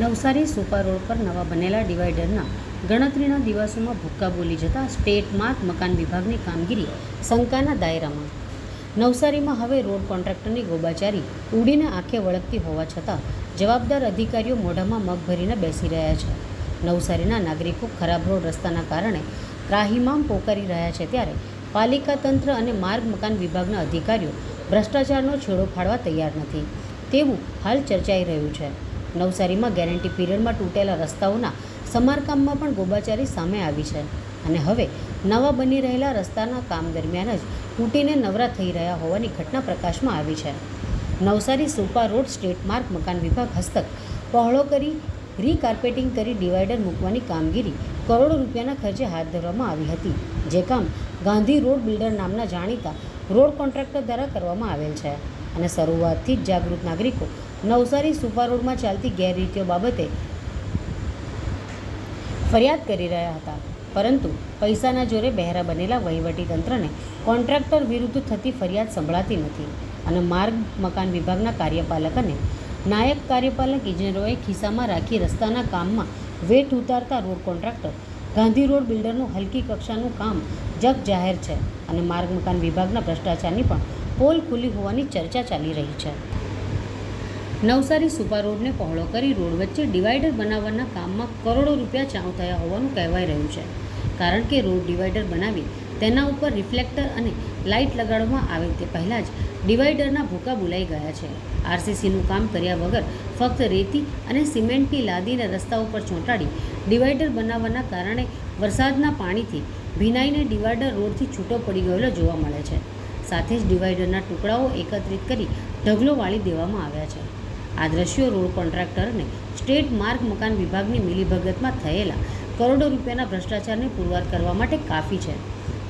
Navsari Supa road પર નવા બનેલા ડિવાઈડરના ગણતરીના દિવસોમાં ભૂક્કા બોલી જતા સ્ટેટ માર્ગ મકાન વિભાગની કામગીરી શંકાના દાયરામાં. નવસારીમાં હવે રોડ કોન્ટ્રાક્ટરની ગોબાચારી ઉડીને આંખે વળગતી હોવા છતાં જવાબદાર અધિકારીઓ મોઢામાં મગ ભરીને બેસી રહ્યા છે. નવસારીના નાગરિકો ખરાબ રોડ રસ્તાના કારણે ત્રાહિમામ પોકારી રહ્યા છે ત્યારે પાલિકા તંત્ર અને માર્ગ મકાન વિભાગના અધિકારીઓ ભ્રષ્ટાચારનો છેડો ફાડવા તૈયાર નથી. તેવું હાલ ચર્ચાઈ રહ્યું છે. નવસારીમાં ગેરંટી પીરિયડમાં તૂટેલા રસ્તાઓના સમારકામમાં પણ ગોબાચારી સામે આવી છે અને હવે નવા બની રહેલા રસ્તાના કામ દરમિયાન જ તૂટીને નવરા થઈ રહ્યા હોવાની ઘટના પ્રકાશમાં આવી છે. નવસારી સુપા રોડ સ્ટેટ માર્ગ મકાન વિભાગ હસ્તક પહોળો કરી, રીકાર્પેટિંગ કરી ડિવાઈડર મૂકવાની કામગીરી કરોડો રૂપિયાના ખર્ચે હાથ ધરવામાં આવી હતી. જે કામ ગાંધી રોડ બિલ્ડર નામના જાણીતા રોડ કોન્ટ્રાક્ટર દ્વારા કરવામાં આવેલ છે. અને શરૂઆતથી જ જાગૃત નાગરિકો નવસારી સુપા રોડમાં ચાલતી ગેરરીતિઓ બાબતે ફરિયાદ કરી રહ્યા હતા. પરંતુ પૈસાના જોરે બહેરા બનેલા વહીવટી તંત્રને કોન્ટ્રાક્ટર વિરુદ્ધ થતી ફરિયાદ સંભળાતી નથી અને માર્ગ મકાન વિભાગના કાર્યપાલક અને નાયક કાર્યપાલક ઇજનેરોએ ખિસ્સામાં રાખી રસ્તાના કામમાં વેઠ ઉતારતા રોડ કોન્ટ્રાક્ટર ગાંધી રોડ બિલ્ડરનું હલકી કક્ષાનું કામ જગ જાહેર છે અને માર્ગ મકાન વિભાગના ભ્રષ્ટાચારની પણ પોલ ખુલ્લી હોવાની ચર્ચા ચાલી રહી છે. નવસારી સુપા રોડને પહોળો કરી રોડ વચ્ચે ડિવાઈડર બનાવવાના કામમાં કરોડો રૂપિયા ચાઉ થયા હોવાનું કહેવાઈ રહ્યું છે. કારણ કે રોડ ડિવાઈડર બનાવી તેના ઉપર રિફ્લેક્ટર અને લાઇટ લગાડવામાં આવે તે પહેલાં જ ડિવાઈડરના ભૂકા બોલાઈ ગયા છે. આરસીસીનું કામ કર્યા વગર ફક્ત રેતી અને સિમેન્ટની લાદીને રસ્તા ઉપર ચોંટાડી ડિવાઈડર બનાવવાના કારણે વરસાદના પાણીથી ભીનાઈને ડિવાઈડર રોડથી છૂટો પડી ગયેલો જોવા મળે છે. સાથે જ ડિવાઈડરના ટુકડાઓ એકત્રિત કરી ઢગલો વાળી દેવામાં આવ્યા છે. આ દ્રશ્યો રોડ કોન્ટ્રાક્ટરને સ્ટેટ માર્ગ મકાન વિભાગની મિલીભગતમાં થયેલા કરોડો રૂપિયાના ભ્રષ્ટાચારને પુરવાર કરવા માટે કાફી છે.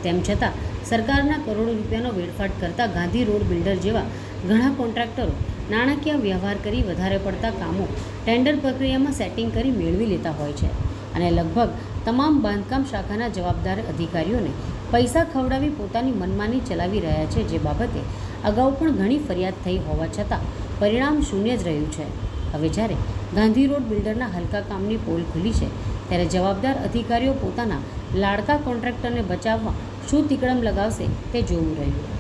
તેમ છતાં, સરકારના કરોડો રૂપિયાનો વેડફાટ કરતા ગાંધી રોડ બિલ્ડર જેવા ઘણા કોન્ટ્રાક્ટરો નાણાકીય વ્યવહાર કરી વધારે પડતા કામો ટેન્ડર પ્રક્રિયામાં સેટિંગ કરી મેળવી લેતા હોય છે. અને લગભગ તમામ બાંધકામ શાખાના જવાબદાર અધિકારીઓને પૈસા ખવડાવી પોતાની મનમાની ચલાવી રહ્યા છે, જે બાબતે અગાઉ પણ ઘણી ફરિયાદ થઈ હોવા છતાં પરિણામ શૂન્ય જ રહ્યું છે. હવે જ્યારે ગાંધી રોડ બિલ્ડરના હલકા કામની પોલ ખુલી છે, ત્યારે જવાબદાર અધિકારીઓ પોતાના લાડકા કોન્ટ્રાક્ટરને બચાવવા શું તિકડમ લગાવશે તે જોવું રહ્યું.